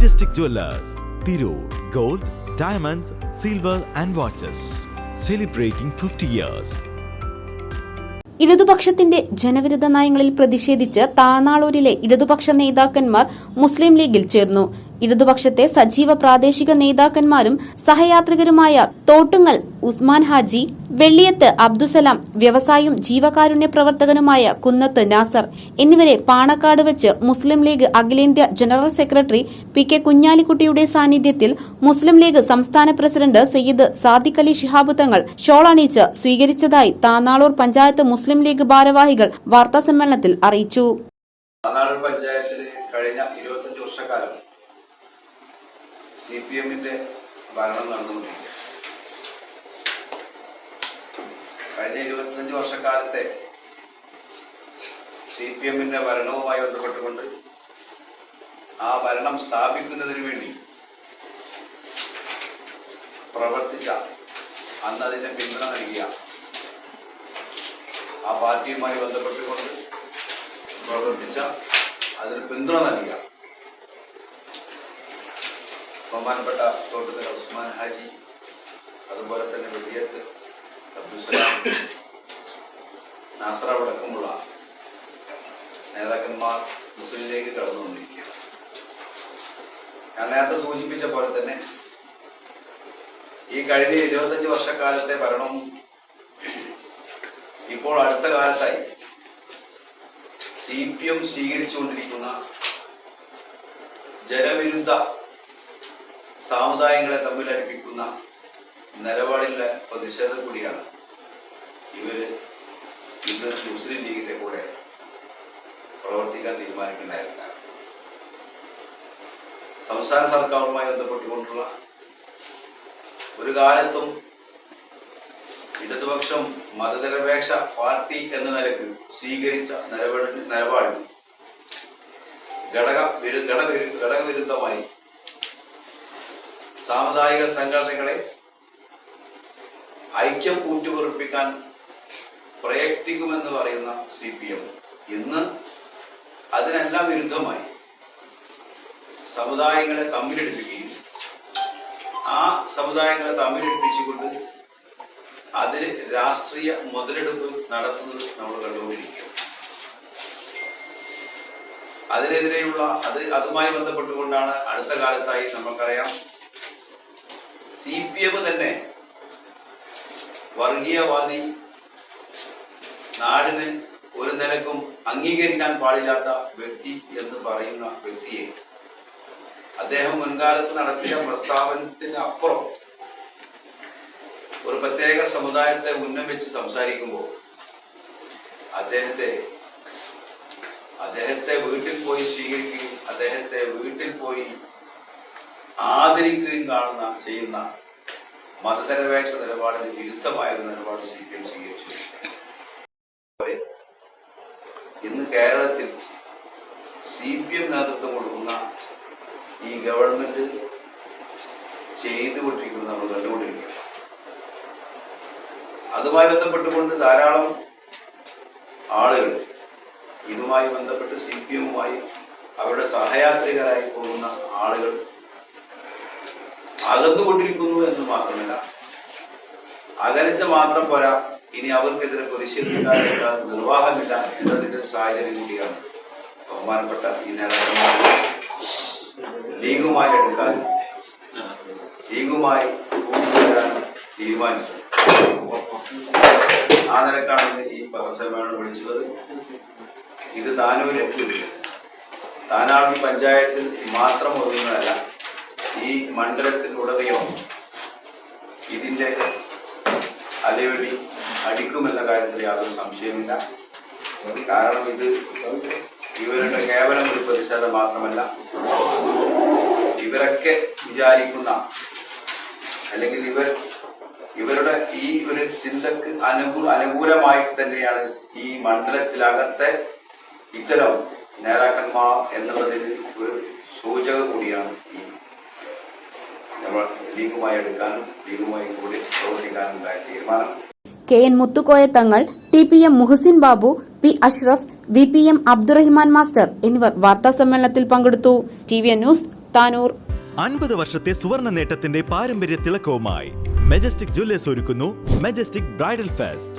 Majestic Jewelers, Tiro, Gold, Diamonds, Silver and Watches. Celebrating 50 years. ഇടതുപക്ഷത്തിന്റെ ജനവിരുദ്ധ നയങ്ങളിൽ പ്രതിഷേധിച്ച് താനാളൂരിലെ ഇടതുപക്ഷ നേതാക്കന്മാർ മുസ്ലിം ലീഗിൽ ചേർന്നു ഇടതുപക്ഷത്തെ സജീവ പ്രാദേശിക നേതാക്കന്മാരും സഹയാത്രികരുമായ തോട്ടുങ്ങൽ ഉസ്മാൻ ഹാജി വെള്ളിയത്ത് അബ്ദുസലാം വ്യവസായും ജീവകാരുണ്യ പ്രവർത്തകനുമായ കുന്നത്ത് നാസർ എന്നിവരെ പാണക്കാട് വെച്ച് മുസ്ലിം ലീഗ് അഖിലേന്ത്യാ ജനറൽ സെക്രട്ടറി പി കെ കുഞ്ഞാലിക്കുട്ടിയുടെ സാന്നിധ്യത്തിൽ മുസ്ലിം ലീഗ് സംസ്ഥാന പ്രസിഡന്റ് സയ്യിദ് സാദിഖ് അലി ഷിഹാബ് തങ്ങൾ ഷോൾ അണിയിച്ച് സ്വീകരിച്ചതായി താനാളൂർ പഞ്ചായത്ത് മുസ്ലിം ലീഗ് ഭാരവാഹികൾ വാർത്താസമ്മേളനത്തിൽ അറിയിച്ചു. പാനാട് സി പി എമ്മിന്റെ ഭരണം നടന്നുകൊണ്ടിരിക്കുക. കഴിഞ്ഞ ഇരുപത്തിയഞ്ച് വർഷക്കാലത്തെ സി പി എമ്മിന്റെ ഭരണവുമായി ബന്ധപ്പെട്ടുകൊണ്ട് ആ ഭരണം സ്ഥാപിക്കുന്നതിന് വേണ്ടി പ്രവർത്തിച്ച അന്ന് അതിന്റെ പിന്തുണ നൽകിയ ആ പാർട്ടിയുമായി ബന്ധപ്പെട്ടുകൊണ്ട് പ്രവർത്തിച്ച അതിന് പിന്തുണ നൽകിയ ബഹുമാനപ്പെട്ട തോട്ടത്തിൽ ഉസ്മാൻ ഹാജി അതുപോലെ തന്നെ വെടിയത്ത് അബ്ദുസലാം നാസറ അടക്കമുള്ള നേതാക്കന്മാർ മുസ്ലിം ലീഗ് കടന്നുകൊണ്ടിരിക്കുകയാണ്. ഞാൻ നേരത്തെ സൂചിപ്പിച്ച പോലെ തന്നെ ഈ കഴിഞ്ഞ ഇരുപത്തഞ്ച് വർഷക്കാലത്തെ ഭരണം ഇപ്പോൾ അടുത്ത കാലത്തായി സി പി എം സ്വീകരിച്ചുകൊണ്ടിരിക്കുന്ന ജനവിരുദ്ധ സാമുദായങ്ങളെ തമ്മിൽ അടുപ്പിക്കുന്ന നിലപാടിലെ പ്രതിഷേധം കൂടിയാണ്. ഇവർ ഇന്ന് മുസ്ലിം ലീഗിന്റെ കൂടെ പ്രവർത്തിക്കാൻ തീരുമാനിക്കേണ്ടായിരുന്ന സംസ്ഥാന സർക്കാരുമായി ബന്ധപ്പെട്ടുകൊണ്ടുള്ള ഒരു കാലത്തും ഇടതുപക്ഷം മതനിരപേക്ഷ പാർട്ടി എന്ന നിലയ്ക്ക് സ്വീകരിച്ച നിലപാടിന് നിലപാടിന് ഘടക ഘടകവിരുദ്ധമായി സാമുദായിക സംഘടനകളെ ഐക്യം ഊറ്റുപുറപ്പിക്കാൻ പ്രയത്നിക്കുമെന്ന് പറയുന്ന സി പി എം ഇന്ന് അതിനെല്ലാം വിരുദ്ധമായി സമുദായങ്ങളെ തമ്മിലെടുപ്പിക്കുകയും ആ സമുദായങ്ങളെ തമ്മിലെടുപ്പിച്ചുകൊണ്ട് അതിന് രാഷ്ട്രീയ മുതലെടുപ്പ് നടത്തുന്നത് നമ്മൾ കണ്ടുകൊണ്ടിരിക്കുകയാണ് അതിനെതിരെയുള്ള അത് അതുമായി ബന്ധപ്പെട്ടുകൊണ്ടാണ് അടുത്ത കാലത്തായി നമുക്കറിയാം സി പി എം തന്നെ വർഗീയവാദി നാടിന് ഒരു നിലക്കും അംഗീകരിക്കാൻ പാടില്ലാത്ത വ്യക്തി എന്ന് പറയുന്ന വ്യക്തിയെ അദ്ദേഹം മുൻകാലത്ത് നടത്തിയ പ്രസ്താവനത്തിന് അപ്പുറം ഒരു പ്രത്യേക സമുദായത്തെ ഉന്നം വെച്ച് സംസാരിക്കുമ്പോൾ അദ്ദേഹത്തെ അദ്ദേഹത്തെ വീട്ടിൽ പോയി സ്വീകരിക്കുകയും അദ്ദേഹത്തെ വീട്ടിൽ പോയി ആദരിക്കുകയും കാണുന്ന ചെയ്യുന്ന മതനിരപേക്ഷ നിലപാടിന് വിരുദ്ധമായ ഒരു നിലപാട് സി പി എം സ്വീകരിച്ചു ഇന്ന് കേരളത്തിൽ സി പി എം നേതൃത്വം കൊടുക്കുന്ന ഈ ഗവൺമെന്റ് ചെയ്തുകൊണ്ടിരിക്കുന്നത് നമ്മൾ കണ്ടുകൊണ്ടിരിക്കുകയാണ് അതുമായി ബന്ധപ്പെട്ടുകൊണ്ട് ധാരാളം ആളുകൾ ഇതുമായി ബന്ധപ്പെട്ട് സി പി എമ്മുമായി അവരുടെ സഹയാത്രികരായി പോകുന്ന ആളുകൾ അകന്നുകൊണ്ടിരിക്കുന്നു എന്ന് മാത്രമല്ല. അകലിച്ച മാത്രം പോരാ. ഇനി അവർക്കെതിരെ പ്രതിഷേധിക്കാനുള്ള നിർവാഹമില്ല എന്നതിന്റെ ഒരു സാഹചര്യം കൂടിയാണ് ബഹുമാനപ്പെട്ട ഈ നേതാക്കന്മാർ ലീഗുമായി എടുക്കാൻ ലീഗുമായി കൂടിച്ചേരാൻ തീരുമാനിച്ചത്. ആ നിലക്കാണ് ഈ പത്രസമ്മേളനം വിളിച്ചത് ഇത് താനൂര് താനാളി പഞ്ചായത്തിൽ മാത്രം ഒതുങ്ങുന്നതല്ല ഈ മണ്ഡലത്തിലുടനീളം ഇതിന്റെ അലയൊലി അടിക്കുമെന്ന കാര്യത്തിൽ യാതൊരു സംശയമില്ല കാരണം ഇത് ഇവരുടെ കേവലം ഒരു പ്രതിഷേധം മാത്രമല്ല. ഇവരൊക്കെ വിചാരിക്കുന്ന അല്ലെങ്കിൽ ഇവർ ഇവരുടെ ഈ ഒരു ചിന്തക്ക് അനുകൂല അനുകൂലമായിട്ട് തന്നെയാണ് ഈ മണ്ഡലത്തിലകത്തെ ഇത്തരം നേതാക്കന്മാർ എന്നുള്ളതിന് ഒരു സൂചക കൂടിയാണ് ഈ നമ്മൾ ലീഗുമായി എടുക്കാനും ലീഗുമായി കൂടി പ്രവർത്തിക്കാനും ഉണ്ടായ തീരുമാനം. K N Muthukoya Thangal T P M Muhasin Babu P Ashraf V P M Abdurahiman master എന്നിവർ വാർത്താ സമ്മേളനത്തിൽ പങ്കെടുത്തു. T V news Tanur. അൻപത് വർഷത്തെ സുവർണ നേട്ടത്തിന്റെ പാരമ്പര്യ തിളക്കവുമായി മെജസ്റ്റിക് ജ്വല്ലേഴ്സ് ഒരുക്കുന്നു majestic bridal fest.